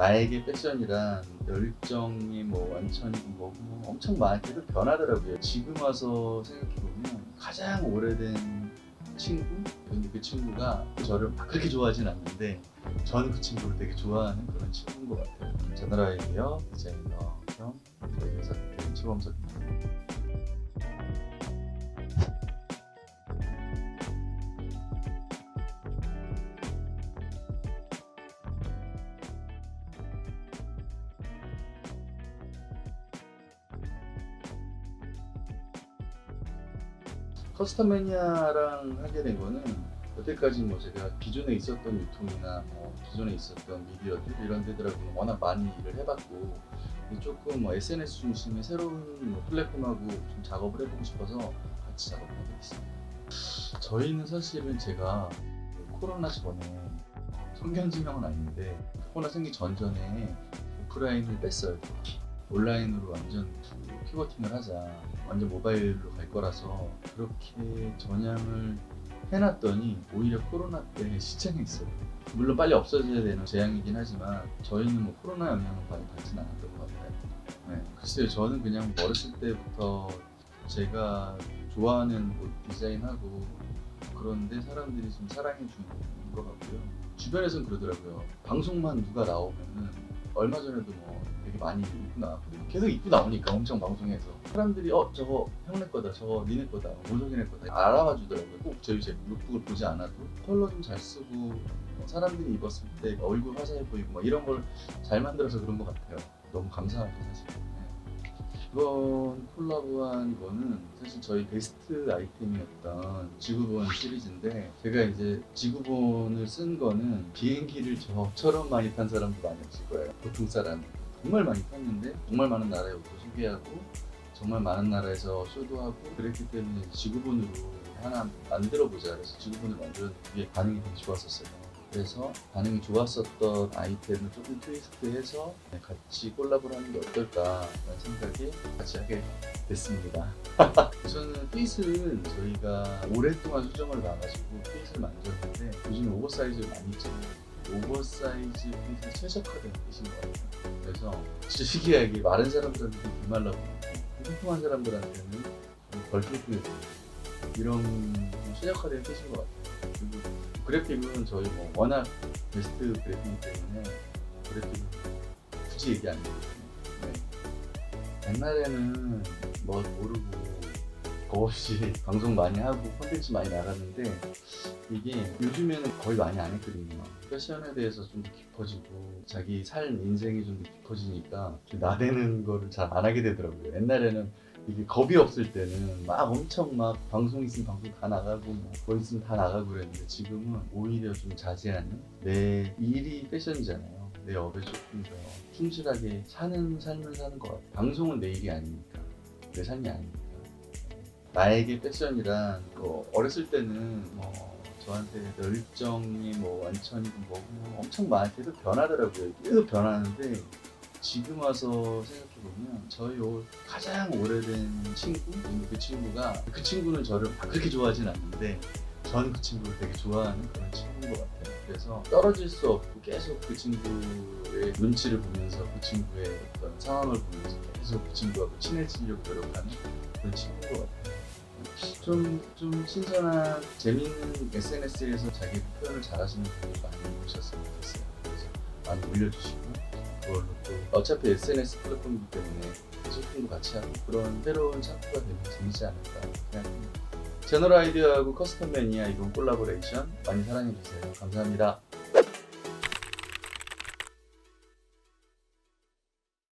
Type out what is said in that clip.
나에게 패션이란 열정이 뭐 완전히 뭐, 뭐 엄청 계속 변하더라고요. 지금 와서 생각해 보면 가장 오래된 친구 근데 그 친구가 저를 막 그렇게 좋아하진 않는데 저는 그 친구를 되게 좋아하는 그런 친구인 것 같아요. 제너라이디어 디자이너 겸 저희 회사 대표 최범석입니다. 커스텀 매니아랑 하게 된 거는 여태까지 뭐 제가 기존에 있었던 유통이나 뭐 기존에 있었던 미디어들 이런 데들하고는 워낙 많이 일을 해봤고 조금 뭐 SNS 중심의 새로운 뭐 플랫폼하고 좀 작업을 해보고 싶어서 같이 작업을 하게 됐습니다. 저희는 사실은 제가 코로나 전에 성견지명은 아닌데 코로나 생기 전전에 오프라인을 뺐어요. 온라인으로 완전 피버팅을 하자. 완전 모바일로 갈 거라서 그렇게 전향을 해놨더니 오히려 코로나 때 시장이 있어요. 물론 빨리 없어져야 되는 재앙이긴 하지만 저희는 뭐 코로나 영향을 많이 받진 않았던 것 같아요. 네, 글쎄요, 저는 그냥 어렸을 때부터 제가 좋아하는 옷 디자인하고 그런데 사람들이 좀 사랑해 주는 것 같고요. 주변에서는 그러더라고요. 방송만 누가 나오면은 얼마 전에도 뭐 되게 많이 입고 나왔거든요. 계속 입고 나오니까 엄청 방송에서 사람들이 어 저거 형네 거다, 저거 니네 거다, 모성이네 거다 알아봐 주더라고요. 꼭 저희 제 룩북을 보지 않아도 컬러 좀 잘 쓰고 뭐 사람들이 입었을 때 얼굴 화사해 보이고 막 이런 걸 잘 만들어서 그런 것 같아요. 너무 감사하죠 사실. 네. 이번 콜라보한 거는 사실 저희 베스트 아이템이었던 지구본 시리즈인데 제가 이제 지구본을 쓴 거는 비행기를 저처럼 많이 탄 사람도 많이 없을 거예요. 보통 사람 정말 많이 탔는데 정말 많은 나라의 옷도 소개하고 정말 많은 나라에서 쇼도 하고 그랬기 때문에 지구본으로 하나 만들어 보자 그래서 지구본을 만들었는데 그게 반응이 되게 좋았었어요. 그래서 반응이 좋았었던 아이템을 조금 트위스트해서 같이 콜라보를 하는 게 어떨까라는 생각에 같이 하게 됐습니다. 우선은 핏은 저희가 오랫동안 수정을 봐가지고 핏을 만들었는데 요즘 오버사이즈를 많이 입잖아요. 오버사이즈 핏이 최적화된 핏인 것 같아요. 그래서 진짜 신기하게 마른 사람들한테는 좀 말라 보이고 통통한 사람들한테는 좀 벌통통해 보이고 이런 좀 최적화된 핏인 것 같아요. 그리고 그래픽은 저희 뭐 워낙 베스트 그래픽이기 때문에 그래픽은 굳이 얘기 안 해요. 네. 옛날에는 뭐 모르고 겁 없이 방송 많이 하고 콘텐츠 많이 나갔는데 이게 요즘에는 거의 많이 안 했거든요. 패션에 대해서 좀더 깊어지고 자기 삶 인생이 좀더 깊어지니까 좀 나대는 거를 잘 안 하게 되더라고요. 옛날에는 이게 겁이 없을 때는 막 엄청 막 방송 있으면 방송 다 나가고 뭐 있으면 다 나가고 그랬는데 지금은 오히려 좀 자제하는 내 일이 패션이잖아요. 내 업에 조금 더 충실하게 사는 삶을 사는 것 같아요. 방송은 내 일이 아니니까 내 삶이 아니니까. 나에게 패션이란 뭐 어렸을 때는 뭐 저한테 열정이 뭐 완천이 뭐고 엄청 많이 계속 변하더라고요. 계속 변하는데 지금 와서 생각해보면 저희 옷 가장 오래된 친구 그 친구가 그 친구는 저를 막 그렇게 좋아하진 않는데 저는 그 친구를 되게 좋아하는 그런 친구인 것 같아요. 그래서 떨어질 수 없고 계속 그 친구의 눈치를 보면서 그 친구의 어떤 상황을 보면서 계속 그 친구하고 친해지려고 노력하는 그런 친구인 것 같아요. 좀, 좀 신선한 재미있는 SNS에서 자기 표현을 잘하시는 분들 많이 보셨으면 좋겠어요. 그래서 많이 올려주시고 그걸로 또 어차피 SNS 플랫폼이기 때문에 소통도 같이 하고 그런 새로운 창구가 되면 재밌지 않을까 생각합니다. 제너럴 아이디어하고 커스텀 매니아 이번 콜라보레이션 많이 사랑해주세요. 감사합니다.